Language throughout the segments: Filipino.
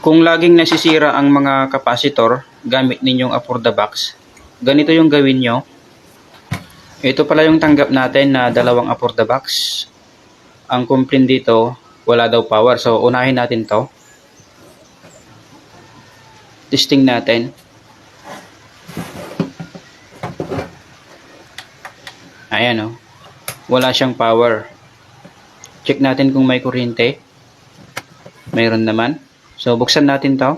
Kung laging nasisira ang mga kapasitor gamit ninyong for the box, ganito yung gawin nyo. Ito pala yung tanggap natin na dalawang for the box. Ang complaint dito, wala daw power. So, unahin natin to. Testing natin. Ayan o. Wala siyang power. Check natin kung may kuryente. Mayroon naman. So, buksan natin to.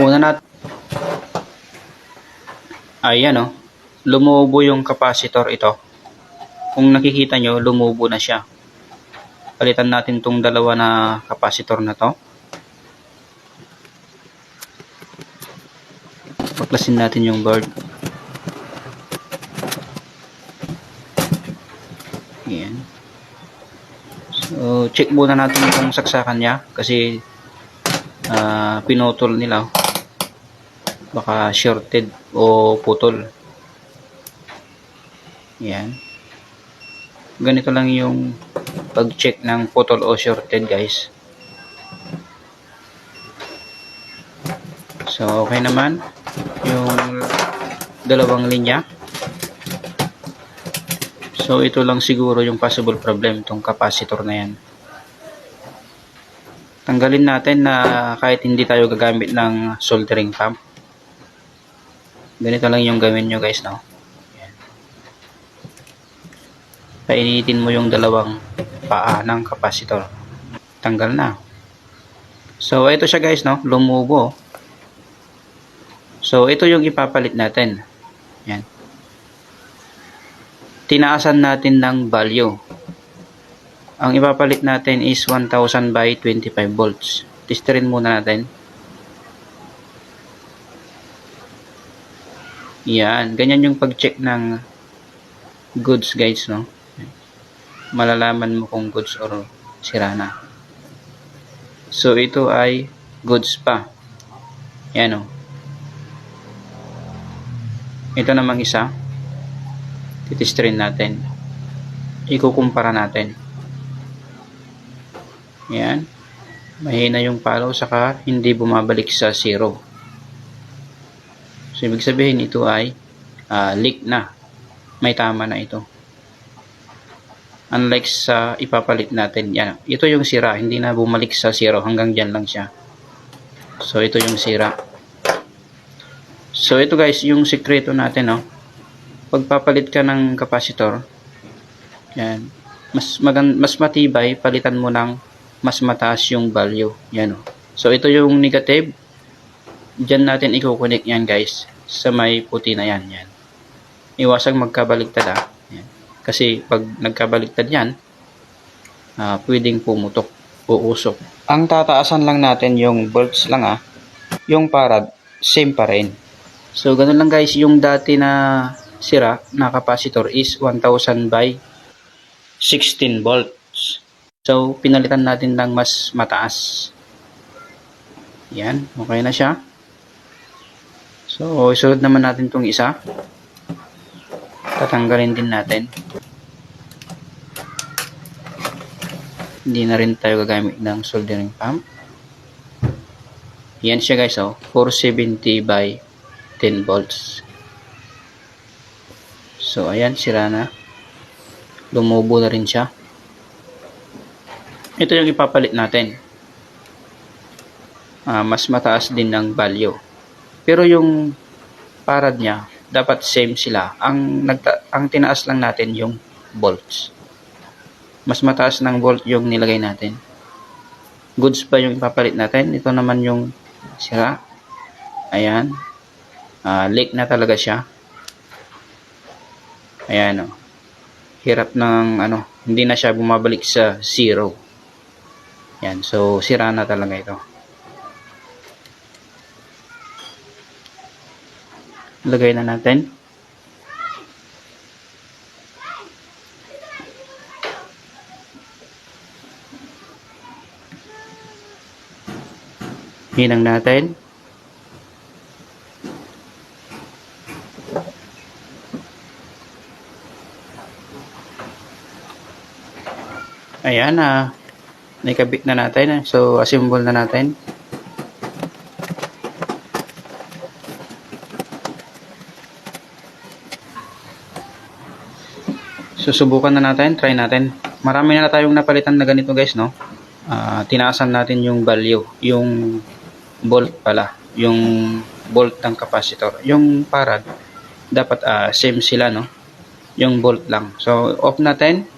Una nat Ayan oh. Lumubo yung capacitor ito. Kung nakikita nyo, lumubo na siya. Palitan natin tong dalawa na capacitor na to. Baklasin natin yung board. Ayan. So, check muna natin kung saksakan niya kasi ah, pinutol nila. Baka shorted o putol. Ayan. Ganito lang yung pag-check ng putol o shorted guys. So, okay naman yung dalawang linya. So, ito lang siguro yung possible problem itong capacitor na yan. Tanggalin natin na kahit hindi tayo gagamit ng soldering pump. Ganito lang yung gawin nyo guys, no? Painitin mo yung dalawang paa ng capacitor. Tanggal na. So, ito siya guys, no? Lumubo. So, ito yung ipapalit natin. Yan. Tinaasan natin ng value. Ang ipapalit natin is 1000 by 25 volts. Testerin muna natin. Yan. Ganyan yung pag-check ng goods guys, no? Malalaman mo kung goods or sira na. So, ito ay goods pa. Yan, oh. Ito namang isa. Titestrin natin. Ikukumpara natin. Yan. Mahina yung palo saka hindi bumabalik sa zero. So, ibig sabihin ito ay ah, leak na. May tama na ito. Unlike sa ipapalit natin. Yan. Ito yung sira. Hindi na bumalik sa zero. Hanggang dyan lang siya. So, ito yung sira. So, ito guys, yung sikreto natin, no? Pagpapalit ka ng capacitor, yan, mas, magan mas matibay, palitan mo ng mas mataas yung value. Yan, oh. So, ito yung negative. Diyan natin i-connect yan, guys, sa may puti na yan. Yan. Iwasang magkabaligtad, ah. Yan. Kasi, pag nagkabaligtad yan, ah, pwedeng pumutok o usok. Ang tataasan lang natin yung volts lang, ah. Yung parad, same pa rin. So, ganun lang guys, yung dati na sira na capacitor is 1000 by 16 volts. So, pinalitan natin ng mas mataas. Yan, okay na siya. So, isunod naman natin tong isa. Tatanggalin din natin. Hindi na rin tayo gagamit ng soldering pump. Yan siya guys, oh, 470 by 10 volts. So, ayan, sira na. Lumubo na rin siya. Ito yung ipapalit natin. Ah, mas mataas din ng value. Pero yung parad niya, dapat same sila. Ang, nagta ang tinaas lang natin yung volts. Mas mataas ng volt yung nilagay natin. Goods pa yung ipapalit natin. Ito naman yung sira. Ayan uh, leak na talaga siya. Ayan oh. hirap ng ano hindi na siya bumabalik sa zero. Yan so sira na talaga ito. Lagay na natin. Hinang natin Ayan na. Naikabit na natin. So, assemble na natin. Susubukan na natin. Try natin. Marami na tayong napalitan na ganito guys, no? Ah, tinaasan natin yung value. Yung volt pala. Yung volt ng capacitor. Yung parad, dapat ah, same sila, no? Yung volt lang. So, off natin.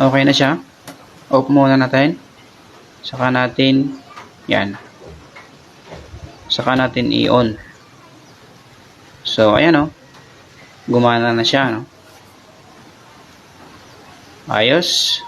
Okay na siya. Off muna natin. Saka natin, yan. Saka natin i-on. So, ayan o. Gumana na siya, no? Ayos.